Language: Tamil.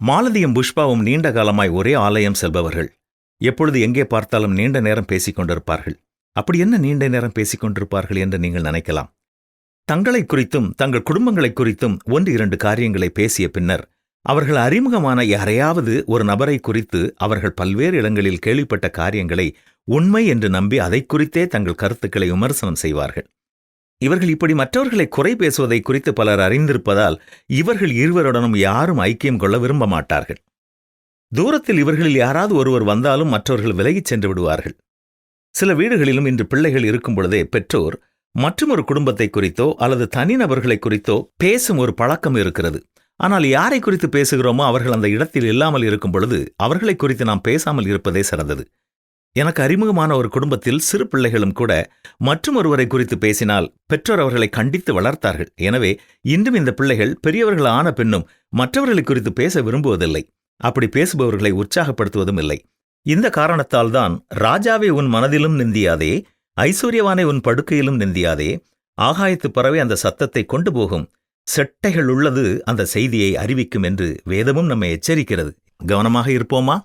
மாலதியும் புஷ்பாவும் நீண்ட காலமாய் ஒரே ஆலயம் செல்பவர்கள். எப்பொழுது எங்கே பார்த்தாலும் நீண்ட நேரம் பேசிக் கொண்டிருப்பார்கள் அப்படி என்ன நீண்ட நேரம் பேசிக் கொண்டிருப்பார்கள் என்று நீங்கள் நினைக்கலாம். தங்களை குறித்தும் தங்கள் குடும்பங்களை குறித்தும் ஒன்று இரண்டு காரியங்களை பேசிய பின்னர் அவர்கள் அறிமுகமான யாரையாவது ஒரு நபரை குறித்து அவர்கள் பல்வேறு இடங்களில் கேள்விப்பட்ட காரியங்களை உண்மை என்று நம்பி அதை குறித்தே தங்கள் கருத்துக்களை விமர்சனம் செய்வார்கள். இவர்கள் இப்படி மற்றவர்களை குறை பேசுவதை குறித்து பலர் அறிந்திருப்பதால் இவர்கள் இருவருடனும் யாரும் ஐக்கியம் கொள்ள விரும்ப மாட்டார்கள். தூரத்தில் இவர்களில் யாராவது ஒருவர் வந்தாலும் மற்றவர்கள் விலகிச் சென்று விடுவார்கள். சில வீடுகளிலும் இன்று பிள்ளைகள் இருக்கும் பொழுதே பெற்றோர் மற்றொரு குடும்பத்தை குறித்தோ அல்லது தனிநபர்களை குறித்தோ பேசும் ஒரு பழக்கம் இருக்கிறது. ஆனால் யாரை குறித்து பேசுகிறோமோ அவர்கள் அந்த இடத்தில் இல்லாமல் இருக்கும் பொழுது அவர்களை குறித்து நாம் பேசாமல் இருப்பதே சிறந்தது. எனக்கு அறிமுகமான ஒரு குடும்பத்தில் சிறு பிள்ளைகளும் கூட மற்றும் ஒருவரை குறித்து பேசினால் பெற்றோர் அவர்களை கண்டித்து வளர்த்தார்கள். எனவே இன்றும் இந்த பிள்ளைகள் பெரியவர்கள் ஆன பின்னும் மற்றவர்களை குறித்து பேச விரும்புவதில்லை. அப்படி பேசுபவர்களை உற்சாகப்படுத்துவதும் இல்லை. இந்த காரணத்தால் தான் ராஜாவே உன் மனதிலும் நிந்தியாதே ஐஸ்வர்யவானை உன் படுக்கையிலும் நிந்தியாதே ஆகாயத்து பறவை அந்த சத்தத்தை கொண்டு போகும் செட்டைகள் உள்ளது அந்த செய்தியை அறிவிக்கும் என்று வேதமும் நம்மை எச்சரிக்கிறது. கவனமாக இருப்போமா?